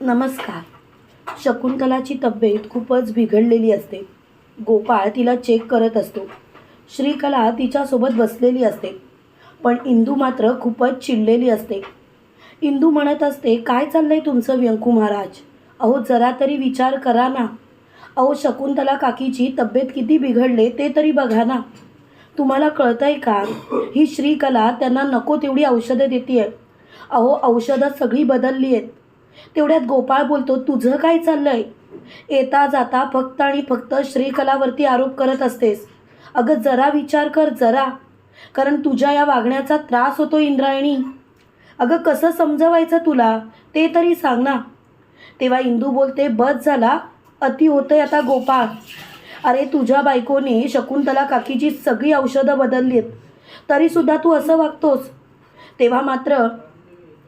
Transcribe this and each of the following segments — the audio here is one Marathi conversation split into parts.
नमस्कार. शकुंतलाची तब्येत खूपच बिघडलेली असते. गोपाळ तिला चेक करत असतो. श्रीकला तिच्यासोबत बसलेली असते. पण इंदू मात्र खूपच चिडलेली असते. इंदू म्हणत असते काय चाललंय तुमचं व्यंकू महाराज? अहो जरा तरी विचार करा ना. अहो शकुंतला काकीची तब्येत किती बिघडले ते तरी बघा ना. तुम्हाला कळतंय का? ही श्रीकला त्यांना नको तेवढी औषधं देते आहे अहो औषधं सगळी बदलली आहेत. तेवढ्यात गोपाळ बोलतो तुझं काय चाललंय? येता जाता फक्त आणि फक्त श्रीकलावरती आरोप करत असतेस. अगं जरा विचार कर जरा. कारण तुझ्या या वागण्याचा त्रास होतो इंद्रायणी. अगं कसं समजवायचं तुला? ते तरी सांग ना. तेव्हा इंदू बोलते बस झाला. अति होतंय आता गोपाळ. अरे तुझ्या बायकोने शकुंतला काकीची सगळी औषधं बदलली आहेत तरीसुद्धा तू असं वागतोस. तेव्हा मात्र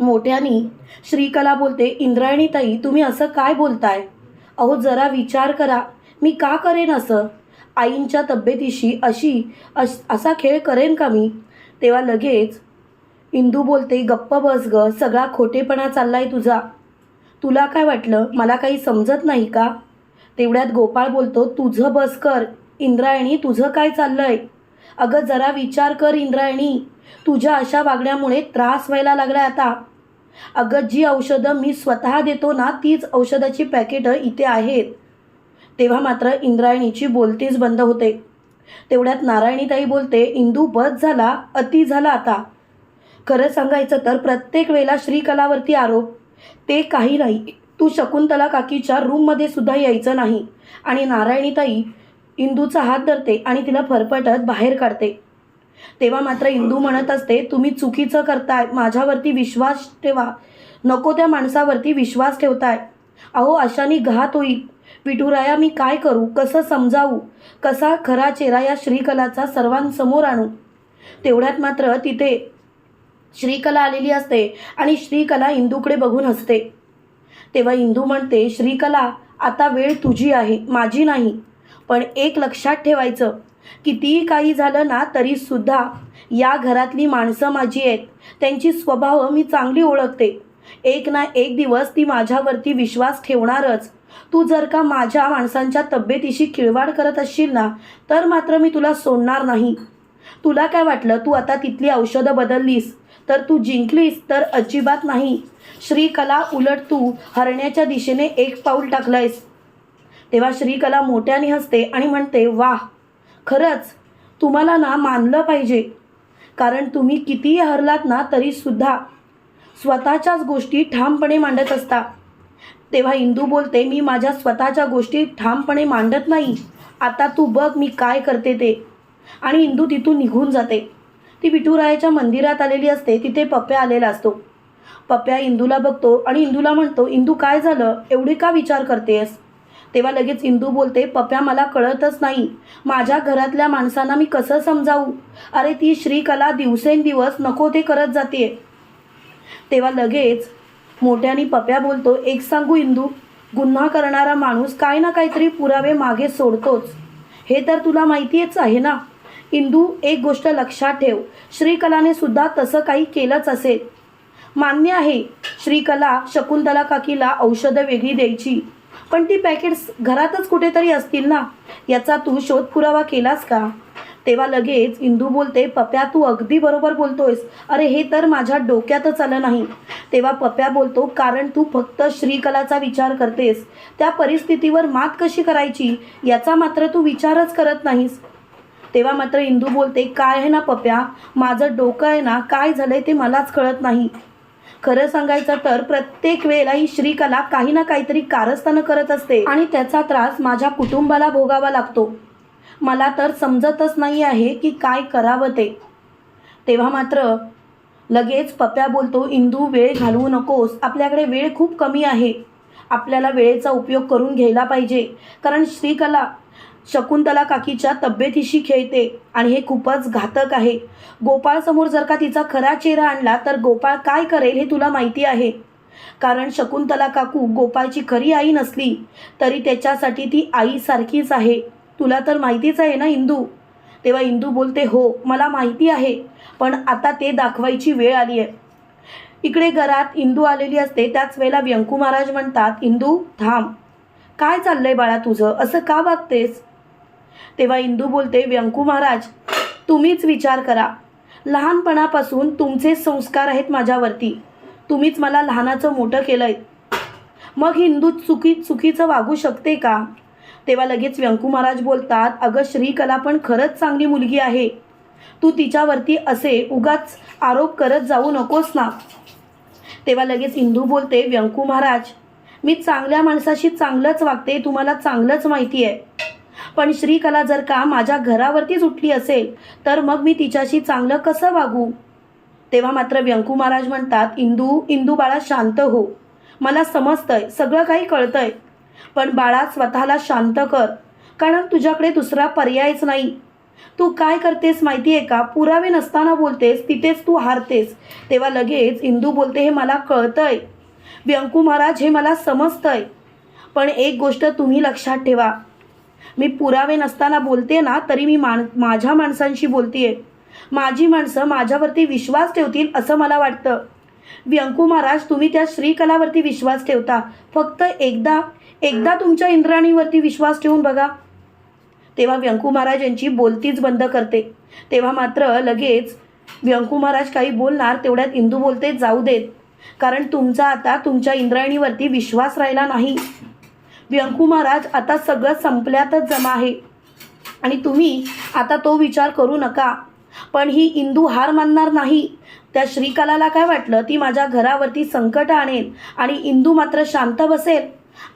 मोठ्यानी श्रीकला बोलते इंद्रायणीताई तुम्ही असं काय बोलताय? अहो जरा विचार करा. मी का करेन असं? आईंच्या तब्येतीशी अशी अश असा खेळ करेन का मी? तेव्हा लगेच इंदू बोलते गप्प बस ग सगळा खोटेपणा चाललाय तुझा. तुला काय वाटलं? मला काही समजत नाही का? तेवढ्यात गोपाळ बोलतो तुझं बस कर. इंद्रायणी तुझं काय चाललं आहे अगं जरा विचार कर इंद्रायणी तुझ्या अशा वागण्यामुळे त्रास व्हायला लागला आता. अगं जी औषधं मी स्वतः देतो ना तीच औषधाची पॅकेटं इथे आहेत. तेव्हा मात्र इंद्रायणीची बोलतीच बंद होते. तेवढ्यात नारायणीताई बोलते इंदू बस झाला अति झाला आता. खरं सांगायचं तर प्रत्येक वेळेला श्रीकलावरती आरोप. ते काही नाही. तू शकुंतला काकीच्या रूममध्ये सुद्धा यायचं नाही. आणि नारायणीताई इंदूचा हात धरते आणि तिला फरफटत बाहेर काढते. तेव्हा मात्र इंदू म्हणत असते तुम्ही चुकीचं करताय. माझ्यावरती विश्वास ठेवा. नको त्या माणसावरती विश्वास ठेवताय. अहो अशानी घात होईल. विठुराया मी काय करू? कसं समजावू? कसा खरा चेहरा या श्रीकलाचा सर्वांसमोर आणू? तेवढ्यात मात्र तिथे श्रीकला आलेली असते आणि श्रीकला इंदूकडे बघून हसते. तेव्हा इंदू म्हणते श्रीकला आता वेळ तुझी आहे. माझी नाही. पण एक लक्षात ठेवायचं कितीही काही झालं ना तरीसुद्धा या घरातली माणसं माझी आहेत. त्यांची स्वभाव मी चांगली ओळखते. एक ना एक दिवस ती माझ्यावरती विश्वास ठेवणारच. तू जर का माझ्या माणसांच्या तब्येतीशी खिळवाड करत असशील ना तर मात्र मी तुला सोडणार नाही. तुला काय वाटलं? तू आता तिथली औषधं बदललीस. तर तू जिंकलीस तर अजिबात नाही. श्रीकला उलट तू हरण्याच्या दिशेने एक पाऊल टाकलंयस. तेव्हा श्रीकला मोठ्याने हसते आणि म्हणते वाह खरंच तुम्हाला ना मानलं पाहिजे. कारण तुम्ही कितीही हरलात ना तरीसुद्धा स्वतःच्याच गोष्टी ठामपणे मांडत असता. तेव्हा इंदू बोलते मी माझ्या स्वतःच्या गोष्टी ठामपणे मांडत नाही. आता तू बघ मी काय करते ते. आणि इंदू तिथून निघून जाते. ती विठुरायाच्या मंदिरात आलेली असते तिथे पप्प्या आलेला असतो. पप्प्या इंदूला बघतो आणि इंदूला म्हणतो इंदू काय झालं? एवढे का विचार करतेस तेव्हा लगेच इंदू बोलते पप्या मला कळतच नाही. माझ्या घरातल्या माणसांना मी कसं समजावू? अरे ती श्रीकला दिवसेंदिवस नको ते करत जाते. तेव्हा लगेच मोठ्याने पप्या बोलतो एक सांगू इंदू गुन्हा करणारा माणूस काय ना काहीतरी पुरावे मागे सोडतोच. हे तर तुला माहितीच आहे ना? इंदू एक गोष्ट लक्षात ठेव. श्रीकलाने सुद्धा तसं काही केलंच असेल. मान्य आहे श्रीकला शकुंतला काकीला औषधं वेगळी द्यायची. पण ती पॅकेट्स घरातच कुठेतरी असतील ना? याचा तू शोध पुरावा केलास का? तेव्हा लगेच इंदू बोलते पप्या तू अगदी बरोबर बोलतोयस. अरे हे तर माझ्या डोक्यातच आलं नाही. तेव्हा पप्या बोलतो कारण तू फक्त श्रीकलाचा विचार करतेस. त्या परिस्थितीवर मात कशी करायची? याचा मात्र तू विचारच करत नाहीस. तेव्हा मात्र इंदू बोलते काय आहे ना पप्या? माझं डोकं आहे ना? काय झालंय ते मलाच कळत नाही. खरं सांगायचं तर प्रत्येक वेळेला ही श्रीकला काही ना काहीतरी कारस्थानं करत असते आणि त्याचा त्रास माझ्या कुटुंबाला भोगावा लागतो. मला तर समजतच नाही आहे की काय करावं ते. तेव्हा मात्र लगेच पप्या बोलतो इंदू वेळ घालवू नकोस. आपल्याकडे वेळ खूप कमी आहे. आपल्याला वेळेचा उपयोग करून घ्यायला पाहिजे. कारण श्रीकला शकुंतला काकीच्या तब्येतीशी खेळते आणि हे खूपच घातक आहे. गोपाळसमोर जर का तिचा खरा चेहरा आणला तर गोपाळ काय करेल हे तुला माहिती आहे. कारण शकुंतला काकू गोपाळची खरी आई नसली तरी त्याच्यासाठी ती आईसारखीच आहे. तुला तर माहितीच आहे ना इंदू? तेव्हा इंदू बोलते हो मला माहिती आहे पण आता ते दाखवायची वेळ आली आहे. इकडे घरात इंदू आलेली असते त्याच वेळेला व्यंकू महाराज म्हणतात इंदू थांब. काय चाललंय बाळा तुझं? असं का वागतेस? तेव्हा इंदू बोलते व्यंकू महाराज तुम्हीच विचार करा. लहानपणापासून तुमचे संस्कार आहेत माझ्यावरती. तुम्हीच मला लहानाचं मोठं केलंय. मग हिंदू चुकी चुकीचं वागू शकते का? तेव्हा लगेच व्यंकू महाराज बोलतात अगं श्रीकला पण खरंच चांगली मुलगी आहे. तू तिच्यावरती असे उगाच आरोप करत जाऊ नकोस ना. तेव्हा लगेच इंदू बोलते व्यंकू महाराज मी चांगल्या माणसाशी चांगलंच वागते तुम्हाला चांगलंच माहिती आहे पण श्रीकला जर का माझ्या घरावरतीच उठली असेल तर मग मी तिच्याशी चांगलं कसं वागू? तेव्हा मात्र व्यंकू महाराज म्हणतात इंदू इंदू बाळा शांत हो. मला समजतंय सगळं काही कळतंय. पण बाळा स्वतःला शांत कर कारण तुझ्याकडे दुसरा पर्यायच नाही. तू काय करतेस माहिती आहे का? पुरावे नसताना बोलतेस तिथेच तू हारतेस. तेव्हा लगेच इंदू बोलते हे मला कळतंय. व्यंकू महाराज हे मला समजतंय. पण एक गोष्ट तुम्ही लक्षात ठेवा. मी पुरावे नसताना बोलते ना तरी मी मान माझ्या माणसांशी बोलतेय. माझी माणसं माझ्यावरती विश्वास ठेवतील असं मला वाटतं. व्यंकू महाराज तुम्ही त्या श्रीकलावरती विश्वास ठेवता. फक्त एकदा एकदा तुमच्या इंद्राणीवरती विश्वास ठेवून बघा. तेव्हा व्यंकू महाराज यांची बोलतीच बंद करते. तेव्हा मात्र लगेच व्यंकू महाराज काही बोलणार तेवढ्यात इंदू बोलते जाऊ देत. कारण तुमचा आता तुमच्या इंद्रायणीवरती विश्वास राहिला नाही. व्यंकू महाराज आता सगळं संपल्यातच जमा आहे. आणि तुम्ही आता तो विचार करू नका. पण ही इंदू हार मानणार नाही. त्या श्रीकलाला काय वाटलं? ती माझ्या घरावरती संकट आणेल आणि इंदू मात्र शांत बसेल.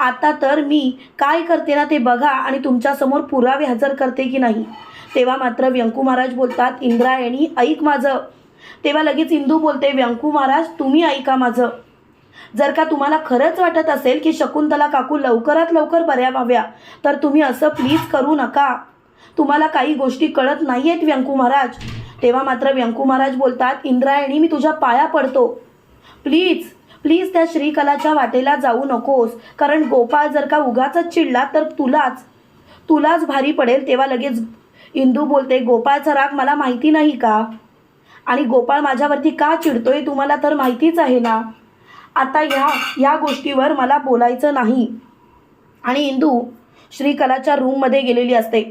आता तर मी काय करते ना ते बघा आणि तुमच्यासमोर पुरावे हजर करते की नाही? तेव्हा मात्र व्यंकू महाराज बोलतात इंद्रायणी ऐक माझं. तेव्हा लगेच इंदू बोलते व्यंकू महाराज तुम्ही ऐका माझं. जर का तुम्हाला खरंच वाटत असेल की शकुंतला काकू लवकरात लवकर बऱ्या व्हाव्या तर तुम्ही असं प्लीज करू नका. तुम्हाला काही गोष्टी कळत नाही आहेत व्यंकू महाराज. तेव्हा मात्र व्यंकू महाराज बोलतात इंद्रायणी मी तुझ्या पाया पडतो. प्लीज प्लीज त्या श्रीकलाच्या वाटेला जाऊ नकोस. कारण गोपाळ जर का उगाच चिडला तर तुलाच तुलाच भारी पडेल. तेव्हा लगेच इंदू बोलते गोपाळचा राग मला माहिती नाही का? आणि गोपाळ माझ्यावरती का चिडतोय तुम्हाला तर माहितीच आहे ना. आता ह्या ह्या गोष्टीवर मला बोलायचं नाही. आणि इंदू श्रीकलाच्या रूममध्ये गेलेली असते.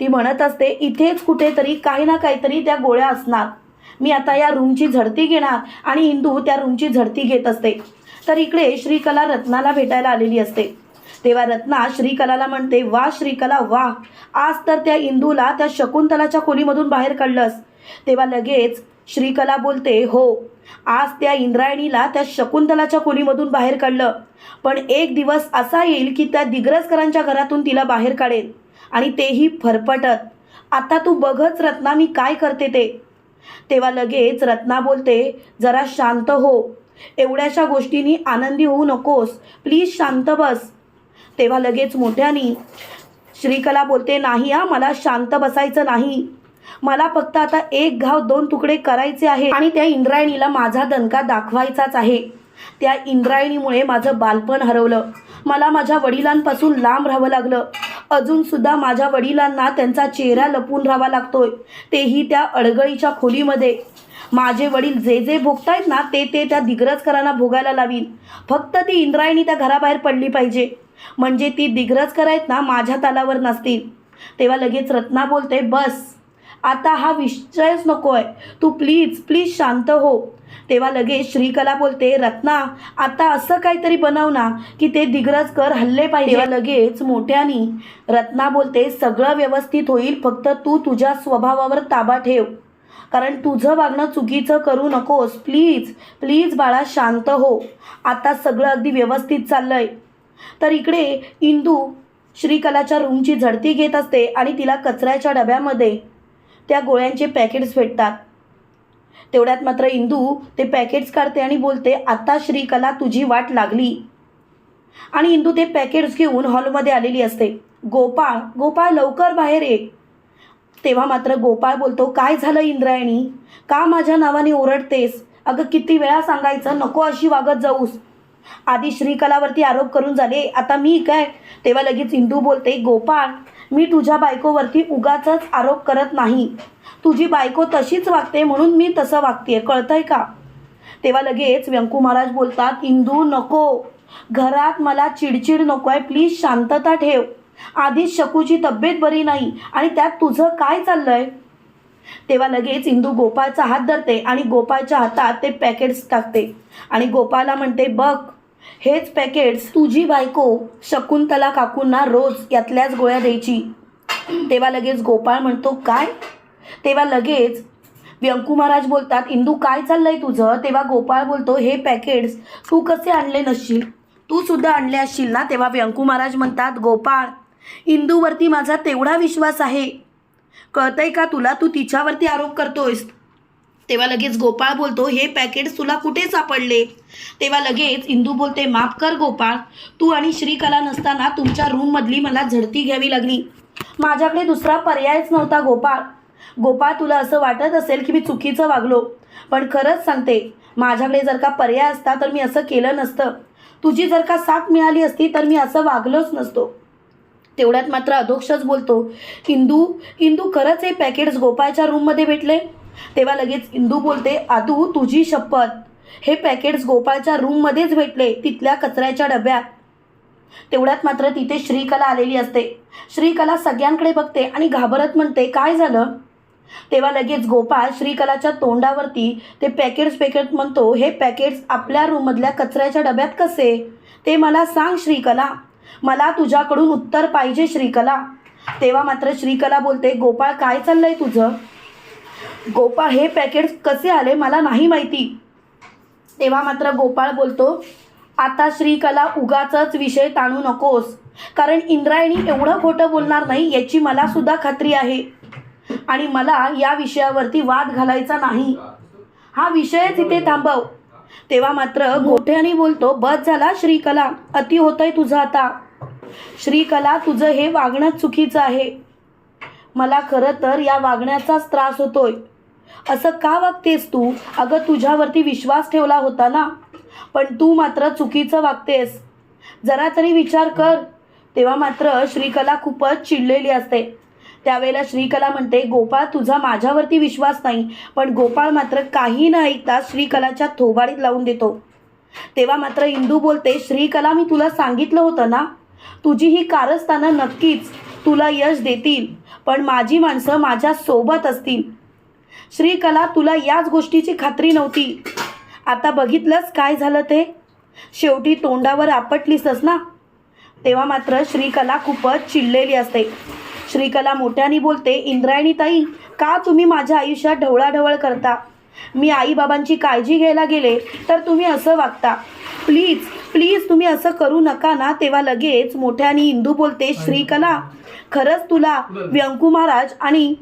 ती म्हणत असते इथेच कुठेतरी काही ना काहीतरी त्या गोळ्या असणार. मी आता या रूमची झडती घेणार. आणि इंदू त्या रूमची झडती घेत असते. तर इकडे श्रीकला रत्नाला भेटायला आलेली असते. तेव्हा रत्ना श्रीकलाला म्हणते वा श्रीकला वा. आज तर त्या इंदूला त्या शकुंतलाच्या खोलीमधून बाहेर काढलंस. तेव्हा लगेच श्रीकला बोलते हो. आज त्या इंद्रायणीला त्या शकुंतलाच्या खोलीमधून बाहेर काढलं. पण एक दिवस असा येईल की त्या दिग्रजकरांच्या घरातून तिला बाहेर काढेल. आणि तेही फरफटत. आता तू बघच रत्ना मी काय करते ते. तेव्हा लगेच रत्ना बोलते जरा शांत हो. एवढ्याशा गोष्टींनी आनंदी होऊ नकोस. प्लीज शांत बस. तेव्हा लगेच मोठ्यानी श्रीकला बोलते नाही हा मला शांत बसायचं नाही. मला फक्त आता एक घाव दोन तुकडे करायचे आहे आणि त्या इंद्रायणीला माझा दणका दाखवायचाच आहे. त्या इंद्रायणीमुळे माझं बालपण हरवलं. मला माझ्या वडिलांपासून लांब राहावं लागलं. अजूनसुद्धा माझ्या वडिलांना त्यांचा चेहरा लपून राहावा लागतोय. तेही त्या अडगळीच्या खोलीमध्ये. माझे वडील जे जे भोगतायत ना ते ते त्या दिग्रजकरांना भोगायला लावीन. फक्त ती इंद्रायणी त्या घराबाहेर पडली पाहिजे. म्हणजे ती दिग्रजकर आहेत ना माझ्या तालावर नसतील. तेव्हा लगेच रत्ना बोलते बस आता हा विषयच नको आहे तू प्लीज प्लीज शांत हो. तेव्हा लगेच श्रीकला बोलते रत्ना आता असं काहीतरी बनव ना की ते दिग्रजकर हल्ले पाहिजे. तेव्हा लगेच मोठ्यानी रत्ना बोलते सगळं व्यवस्थित होईल फक्त तू तुझ्या स्वभावावर ताबा ठेव. कारण तुझं वागणं चुकीचं करू नकोस. प्लीज प्लीज बाळा शांत हो. आता सगळं अगदी व्यवस्थित चाललंय. तर इकडे इंदू श्रीकलाच्या रूमची झडती घेत असते आणि तिला कचऱ्याच्या डब्यामध्ये त्या गोळ्यांचे पॅकेट्स भेटतात. तेवढ्यात मात्र इंदू ते पॅकेट्स काढते आणि बोलते आता श्रीकला तुझी वाट लागली. आणि इंदू ते पॅकेट्स घेऊन हॉलमध्ये आलेली असते. गोपाळ गोपाळ लवकर बाहेर ये. तेव्हा मात्र गोपाळ बोलतो काय झालं इंद्रायणी? का माझ्या नावाने ओरडतेस? अगं किती वेळा सांगायचं नको अशी वागत जाऊस. आधी श्रीकलावरती आरोप करून झाले आता मी काय? तेव्हा लगेच इंदू बोलते गोपाळ मी तुझ्या बायकोवरती उगाचाच आरोप करत नाही. तुझी बायको तशीच वागते म्हणून मी तसं वागते कळतंय का? तेव्हा लगेच व्यंकू महाराज बोलतात इंदू नको. घरात मला चिडचिड नको आहे प्लीज शांतता ठेव. आधीच शकूची तब्येत बरी नाही आणि त्यात तुझं काय चाललंय? तेव्हा लगेच इंदू गोपाळचा हात धरते आणि गोपाळच्या हातात ते पॅकेट्स टाकते आणि गोपाळला म्हणते बघ हेच पॅकेट्स तुझी बायको शकुंतला काकूंना रोज यातल्याच गोळ्या द्यायची. तेव्हा लगेच गोपाळ म्हणतो काय? तेव्हा लगेच व्यंकू महाराज बोलतात इंदू काय चाललंय तुझं? तेव्हा गोपाळ बोलतो हे पॅकेट्स तू कसे आणले नसशील? तू सुद्धा आणले असशील ना? तेव्हा व्यंकू महाराज म्हणतात गोपाळ इंदूवरती माझा तेवढा विश्वास आहे. कळतंय का तुला? तू तिच्यावरती आरोप करतोयस. तेव्हा लगेच गोपाळ बोलतो हे पॅकेट्स तुला कुठे सापडले? तेव्हा लगेच इंदू बोलते माफ कर गोपाळ तू आणि श्रीकला नसताना तुमच्या रूममधली मला झडती घ्यावी लागली. माझ्याकडे दुसरा पर्यायच नव्हता गोपाळ. गोपाळ तुला असं वाटत असेल की मी चुकीचं वागलो पण खरंच सांगते माझ्याकडे जर का पर्याय असता तर मी असं केलं नसतं. तुझी जर का साथ मिळाली असती तर मी असं वागलोच नसतो. तेवढ्यात मात्र अधोक्षच बोलतो इंदू इंदू खरंच हे पॅकेट्स गोपाळच्या रूममध्ये भेटले? तेव्हा लगेच इंदू बोलते आदू तुझी शपथ. हे पॅकेट्स गोपाळच्या रूममध्येच भेटले तिथल्या कचऱ्याच्या डब्यात. तेवढ्यात मात्र तिथे श्रीकला आलेली असते. श्रीकला सगळ्यांकडे बघते आणि घाबरत म्हणते काय झालं? तेव्हा लगेच गोपाळ श्रीकलाच्या तोंडावरती ते पॅकेट्स पॅकेट म्हणतो हे पॅकेट्स आपल्या रूममधल्या कचऱ्याच्या डब्यात कसे? ते मला सांग श्रीकला. मला तुझ्याकडून उत्तर पाहिजे श्रीकला. तेव्हा मात्र श्रीकला बोलते गोपाळ काय चाललंय तुझं? गोपाळ हे पॅकेट्स कसे आले मला नाही माहिती. तेव्हा मात्र गोपाळ बोलतो आता श्रीकला उगाच विषय ताणू नकोस. कारण इंद्रायणी एवढं खोटं बोलणार नाही याची मला सुद्धा खात्री आहे. आणि मला या विषयावरती वाद घालायचा नाही. हा विषयच इथे थांबव. तेव्हा मात्र गोठ्याने बोलतो बस झाला श्रीकला अति होतंय तुझं आता. श्रीकला तुझं हे वागणं चुकीचं आहे. मला खरं तर या वागण्याचाच त्रास होतोय. असं का वागतेस तू? अगं तुझ्यावरती विश्वास ठेवला होता ना? पण तू मात्र चुकीचं वागतेस. जरा तरी विचार कर. तेव्हा मात्र श्रीकला खूपच चिडलेली असते. त्यावेळेला श्रीकला म्हणते गोपाळ तुझा माझ्यावरती विश्वास नाही पण गोपाळ मात्र काही न ऐकता श्रीकलाच्या थोबाडीत लावून देतो. तेव्हा मात्र इंदू बोलते श्रीकला मी तुला सांगितलं होतं ना? तुझी ही कारस्थानं नक्कीच तुला यश देतील पण माझी माणसं माझ्या सोबत असतील. श्रीकला तुला याच गोष्टीची खात्री नव्हती. आता बघितलंस काय झालं ते? शेवटी तोंडावर आपटलीसच ना? तेव्हा मात्र श्रीकला खूपच चिडलेली असते. श्रीकला मोठ्याने बोलते इंद्रायणी ताई का तुम्ही माझ्या आयुष्यात ढवळाढवळ करता? मी आईबाबांची काळजी घ्यायला गेले तर तुम्ही असं वागता. प्लीज प्लीज तुम्ही असं करू नका ना तेव्हा लगेच मोठ्याने इंदू बोलते श्रीकला खरंच तुला व्यंकू महाराज आणि